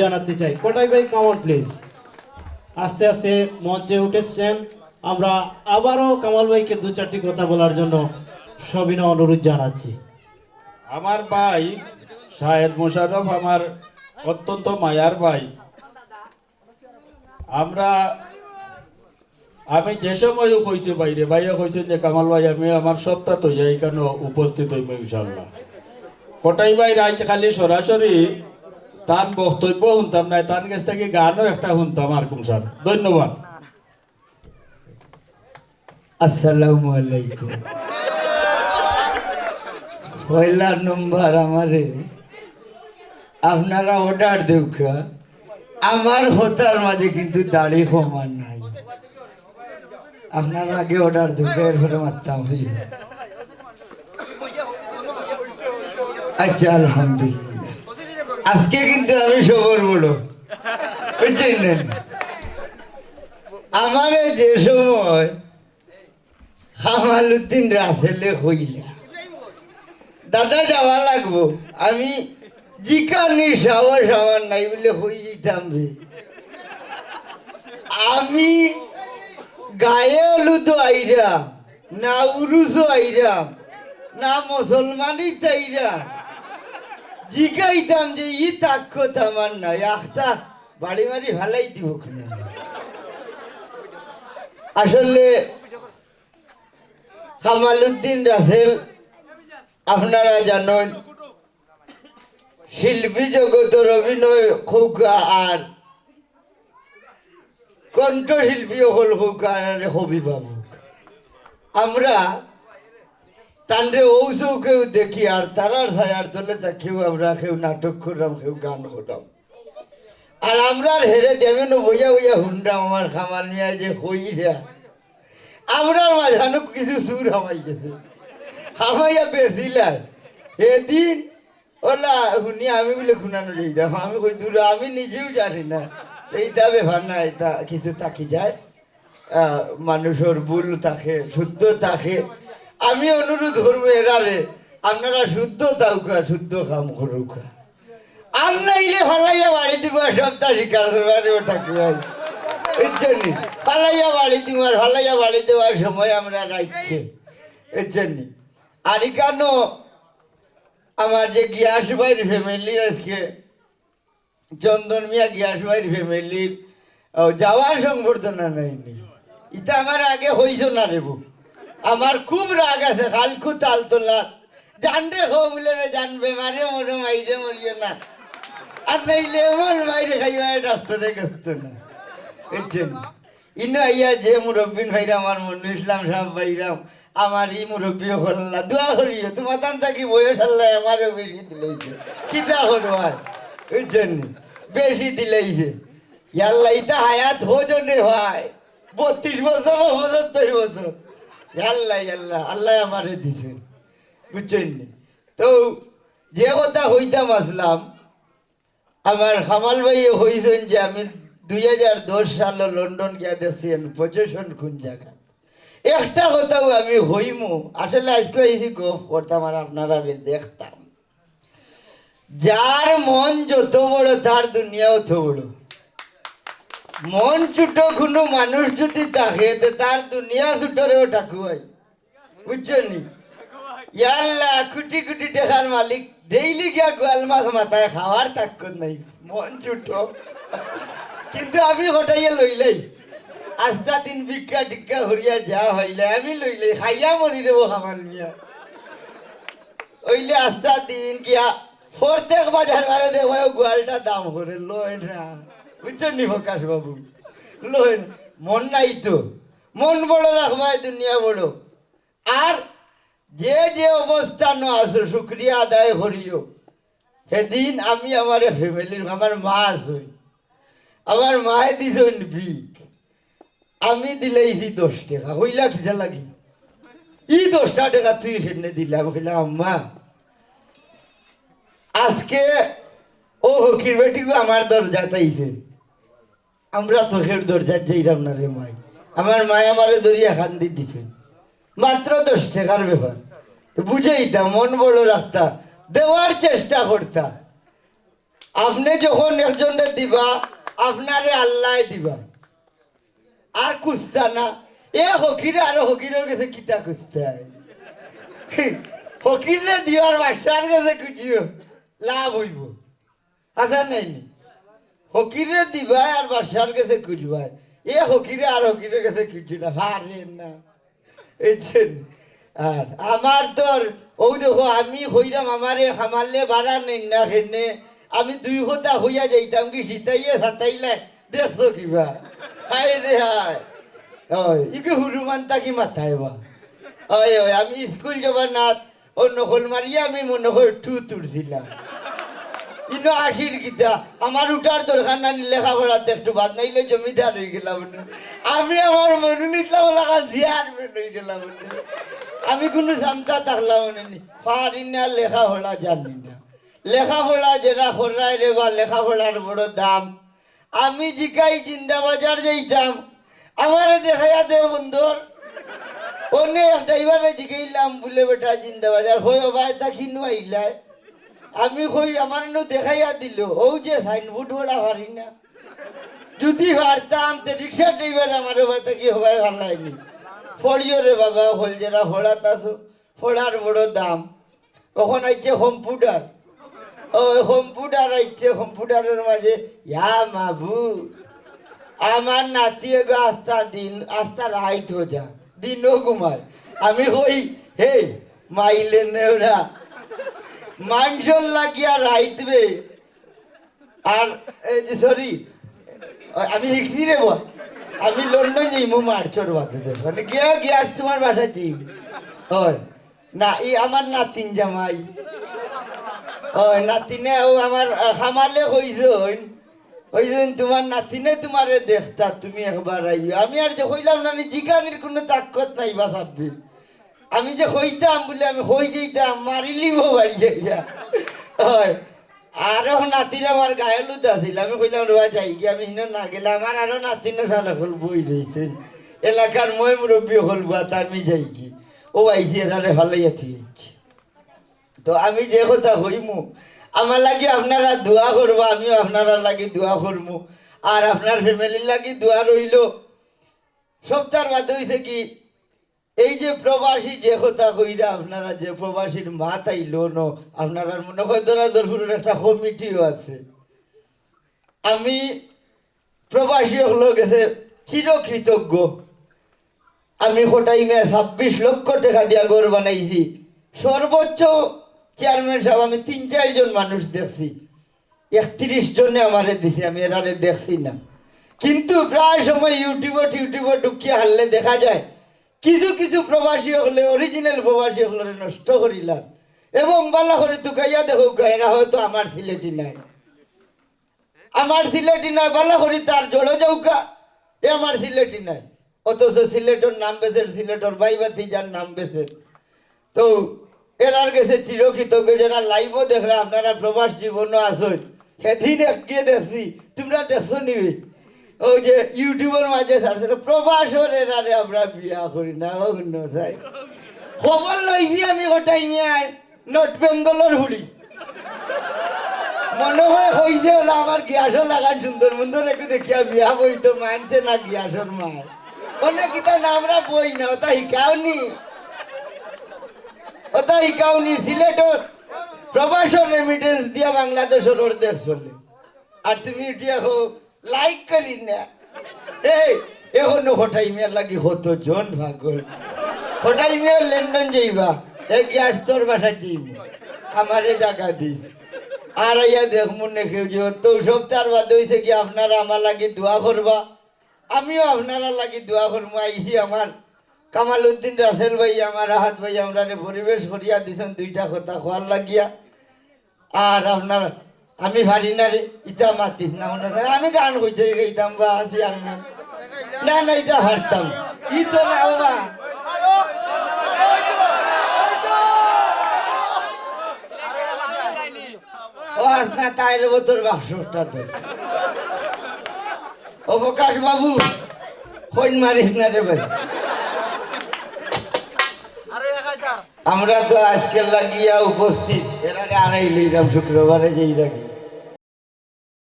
জানাতে চাই। কোটাই ভাই? কামন প্লিজ আস্তে আস্তে মঞ্চে উঠেছেন। আমরা আবারও কামাল ভাইকে দু চারটি কথা বলার জন্য সবিনয় অনুরোধ জানাচ্ছি। আমার ভাই শাহেদ মোশাররফ আমার অত্যন্ত মায়ার ভাই। আমরা, আমি যে সময় কইছি বাইরে, ভাইয়া কইছেন যে কামাল ভাই, আমি আমার সপ্তাহ তো কেন উপস্থিত হইব ইনশাল্লাহ কটাই ভাই? রাইত খালি সরাসরি তার বক্তব্য শুনতাম না, তার কাছ থেকে গানও একটা শুনতাম আর কুমসার ধন্যবাদ। আসসালামু আলাইকুম। পয়লা নম্বর আমারে, আপনারা অর্ডার দেউকা আমার হতার মাঝে কিন্তু দাড়ি কমার নাই। আপনারা আগে অর্ডার দেউকা এরপরে মারতাম। হই আচ্ছা আলহামদুলিল্লাহ। আজকে কিন্তু আমি সবর বড় বুঝছেন আমারে যে সময় খামালুদ্দিন রাফেলে হইলা। দাদা যাওয়া লাগবো। আমি জিকানি সাহস আমার নাই বলে হই যেতাম আমি গায়ে হলুদ আইরা, না উরুসও আইরা, না মুসলমানই তাইরা জিকাইতাম যে ই তাক্ষত আমার নাই আখতা বাড়ি বাড়ি ভালাই দিব আসলে কামালুদ্দিন রাসেল, আপনারা জানেন, শিল্পী জগতের অভিনয় খৌকা আর। কণ্ঠশিল্পী হল খৌকা আর অভিভাবক আমরা তান্ডে ঔসৌ কেউ দেখি, আর তারার ছায়ার তলে কেউ আমরা, কেউ নাটক করলাম, কেউ গান করলাম। আর আমরা আর হেরে দেবেন বইয়া বইয়া হুন্ডা আমার খামাল মিয়া যে হইরা আমরা মাঝানো কিছু সুর হামাই গেছে। হামাইয়া বেশিলাই এদিন, ওলা শুনি আমি বলে শুনানো যাই আমি কই, দূর, আমি নিজেও জানি না। এইটা ব্যাপার না এটা কিছু থাকি যায়। মানুষের ভুল থাকে, শুদ্ধ থাকে। আমি অনুরোধ করব এরারে, আপনারা শুদ্ধ তাউকা শুদ্ধ কাম করুকা। আর নাইলে ফালাইয়া বাড়ি দিব, সপ্তাহ শিকার করবার ভাই। বুঝছেন ফালাইয়া বাড়ি দিবার ফালাইয়া বাড়ি দেওয়ার সময় আমরা রাখছে বুঝছেন আর কেন আমার যে গিয়াস ভাইয়ের ফ্যামিলির আজকে, চন্দন মিয়া গিয়াস ভাইয়ের ফ্যামিলির যাওয়ার সংবর্ধনা নাইনি ইটা আমার আগে হইছ না রেবু আমার খুব রাগ আছে কালকু তাল তোলা। জানরে হো বলে রে জানবে মারে মরে মাইরে মরিও না। আর নাইলে আমার মাইরে খাইবা রাস্তাতে গেছত না। বুঝছেন? ইনো আইয়া যে মুরব্বিন ভাইরা আমার মনু ইসলাম সাহেব ভাইরাম আমার ই মুরব্বী হল্লা দোয়া করিও, তোমার তান থাকি বয়স আল্লাহ আমারও বেশি দিলেইছে। কিতা হলো আর? বুঝছেন? বেশি দিলেইছে। ইয়াল্লা ইতা হায়াত হো জনে হয়। বত্রিশ বছর ও পঁচাত্তর বছর। আল্লাহ আল্লাহ আল্লাহ আমারে দিছে বুঝছেন? তো যে কথা হইতাম আসলাম, আমার খামাল ভাই হয়েছেন যে আমি দুই হাজার দশ সালে লন্ডন গিয়া দেখছেন পজিশন কোন জায়গা একটা কথাও আমি হইমু, আসলে আজকে এই গপ করতাম আর আপনারা দেখতাম। যার মন যত বড়, তার দুনিয়া অত বড়। মন ছোট কোনো মানুষ যদি থাকে তার দুনিয়া ছোটরেও ঠাকুয়াই বুঝছেন? ইয়াল্লা কোটি কোটি টাকার মালিক, ডেইলি গিয়া গোয়াল মাছ মাথায় খাওয়ার তাক্কত নাই? মন ছোট কিন্তু আমি হটাইয়া লইলাই আস্তা দিন ভিক্ষা টিক্ষা হরিয়া যা হইলে আমি লইলাই খাইয়া মরি দেবো খামাল মিয়া। ওইলে আস্তা দিন গিয়া প্রত্যেক বাজার বারে দেখো গোয়ালটা দাম করে লয় না বুঝছেন প্রকাশ বাবু? লয় না। মন নাই তো। মন বড় রাখবাই দুনিয়া বড়। আর যে যে অবস্থান আছো শুক্রিয়া আদায় করিও। সেদিন আমি আমার ফ্যামিলির, আমার মা আসই আমার মায়ে দিছেন ভিক আমি দিলেইছি দশ টাকা। হইলা কিসা লাগি? ই দশটা টাকা তুই সেনে দিলাম কইলাম, আম্মা, আজকে ও হকির বেটিকে আমার দরজা তাইছে আমরা তোকের দরজা যাইলাম না রে মাই। আমার মায় আমারে দরিয়া খান্দি দিছেন মাত্র দশ টাকার ব্যাপার। তো বুঝেইতাম মন বড় রাখতা দেওয়ার চেষ্টা করতা। আপনি যখন একজনে দিবা, আপনারে আল্লাহ দিবা। আর কুস্তা না। এ হকিরে আর হকিরের কাছে কিতা কুস্তায় হকিরে দিওয়ার বাসার কাছে কুচিও লাভ হইব। আচ্ছা নাই নি হকিরে দিবা আর বাসার কাছে খুঁজবা এ হকিরে আর হকিরের কাছে খুঁজি না হারে না। এই আর আমার তোর ও দেখো, আমি হইরাম, আমারে হামারলে বাড়া নেই না হেনে। আমি দুই হতা হইয়া যাইতাম কি শীতাইয়ে সাতাইলে দেখছ কিবা? হায় রে হায়। ওই, ইকে হুরুমান তাকি মাথায় বা? ওই ওই, আমি স্কুল যাবার না ও নকল মারিয়া আমি মনে হয় টু তুলছিলাম ইনো আশির গীতা আমার উঠার দরকার না লেখাপড়াতে একটু বাদ, নাইলে জমিদার হয়ে গেলাম। আমি। আমার মনে নিতলাম লাগা চেয়ারম্যান হয়ে গেলাম আমি। কোনো জানতা থাকলাম না নি। পারি না লেখাপড়া জানি না। লেখাপড়া যেটা করাই রে বা লেখাপড়ার বড় দাম। আমি জিকাই জিন্দা বাজার যাইতাম আমারে দেখাইয়া দে বন্ধুর অনেক ড্রাইভারে জিগাইলাম বলে বেটা জিন্দা বাজার হয়ে ভাই তা কিনু আইলায় আমি কই আমার নো দেখাইয়া দিল ও যে সাইনবোর্ড ওরা পারি না। যদি পারতাম তো রিক্সা ড্রাইভার আমার বাতা কি হবাই ভালাইনি ফড়িও রে বাবা, হল যেরা ফোড়া তাসো, ফোড়ার বড় দাম। ওখানে আইছে কম্পিউটার ও কম্পিউটার আইছে কম্পিউটারের মাঝে, ইয়া মাবু আমার নাতি এগো আস্তা দিন, আস্তা রাইত হো যা, দিনও ঘুমায়। আমি কই হে, মাইলে নেওরা। মাংসর লাগিয়া রাইতবে। আর সরি আমি শিখছি রে আমি লন্ডন যাইমু মার্চর বাদে মানে গিয়া গিয়াস তোমার বাসা যাইম হয়। না এই আমার নাতিন জামাই। হয়, নাতিনে ও আমার খামালে কইছেন কইছেন তোমার নাতিনে তোমারে দেখতা তুমি একবার আইও। আমি আর যে কইলাম না জিগানির কোনো তাকত নাই বা আমি যে হইতাম বলে আমি হই যাইতাম মারিলিব বাড়ি যাইয়া। হয়। আরও নাতির আমার গায়ে লুত আছিল। আমি কইলাম, রোয়া, যাই কি আমি হিন না গেলে আমার আরও নাতিনে সারা হল বই রয়েছেন এলাকার মই মুরব্বী হল বাত, আমি যাই কি ও আইসি এরারে ভালাইয়া থুইছি তো আমি যে কথা হইমু, আমার লাগি আপনারা দোয়া করব, আমিও আপনারা লাগি দোয়া করব আর আপনার ফ্যামিলির লাগি দোয়া রইল। সপ্তাহ বাদে হইছে কি এই যে প্রবাসী যে কথা কইরা আপনারা যে প্রবাসীর মাত আইলো ন আপনারা মনে হয় ধরা দরপুরের একটা কমিটিও আছে। আমি প্রবাসী হলো গেছে চিরকৃতজ্ঞ। আমি কোটাইমে ছাব্বিশ লক্ষ টাকা দিয়া ঘর বানাইছি। সর্বোচ্চ চেয়ারম্যান সাহেব আমি তিন চারজন মানুষ দেখছি। একত্রিশ জনে আমারে দিছে, আমি এরারে দেখছি না। কিন্তু প্রায় সময় ইউটিউবে টিউটিউবে ঢুকিয়ে হারলে দেখা যায় কিছু কিছু প্রবাসী হলে অরিজিনাল প্রবাসী হলে নষ্ট করিলাম। এবং বালা করে তুকাইয়া দেখো এরা হয়তো আমার সিলেটি নাই। আমার সিলেটি নাই বালা করি তার জড়ো যাউকা এ আমার সিলেটি নাই। অথচ সিলেটর নাম বেছে সিলেটর বাইবাতি যার নাম বেছে তো এরার কাছে চিরকৃতজ্ঞ যারা লাইভও দেখরা আপনারা প্রবাস জীবনও আসুন সেদিন এককে দেখছি, তোমরা দেখছ নিবি। ওই যে ইউটিউবের মাঝে ছাড়ছিল প্রবাসর এরারে আমরা বিয়া করি না, অন্য খবর লইছি আমি ওটাই মিয়ায় নর্থ বেঙ্গলের হুড়ি। মনে হয় হইছে হলো আমার লাগান সুন্দর একটু দেখিয়া বিয়া বইতো, মানছে না গিয়াসর মায় অনেক কিতা বই না, ওটা শিকাও নি। ওটা প্রবাসন রেমিটেন্স দিয়া বাংলাদেশের ওর দেশ চলে। আর তুমি দিয়া হো লাইক করি না এই এখনও হঠাই মেয়ের লাগি হতো জন ভাগল হঠাই মেয়ের লন্ডন যাইবা এক গ্যাস তোর বাসা যাইব আমারে জায়গা দি আর ইয়া দেখমু নেখেও যে তো সপ্তাহ বাদে হইছে কি আপনারা আমার লাগি দোয়া করবা আমিও আপনারা লাগি দোয়া করব আইসি আমার কামাল উদ্দিন রাসেল ভাই আমার রাহাত ভাই আমরা পরিবেশ করিয়া দিছেন দুইটা কথা খোয়ার লাগিয়া আর আপনার আমি ভারি না রে ইটা মাতিস না আমি গান কইতে গেইতাম বা আছি আর না। না না ইটা হারতাম। ই তো না বাবা ও আজ না তোর বাক্সটা তো অবকাশ বাবু ফোন মারিস না রে ভাই। আমরা তো আজকের লাগিয়া উপস্থিত। এরা আড়াই লইলাম শুক্রবারে যেই রাখি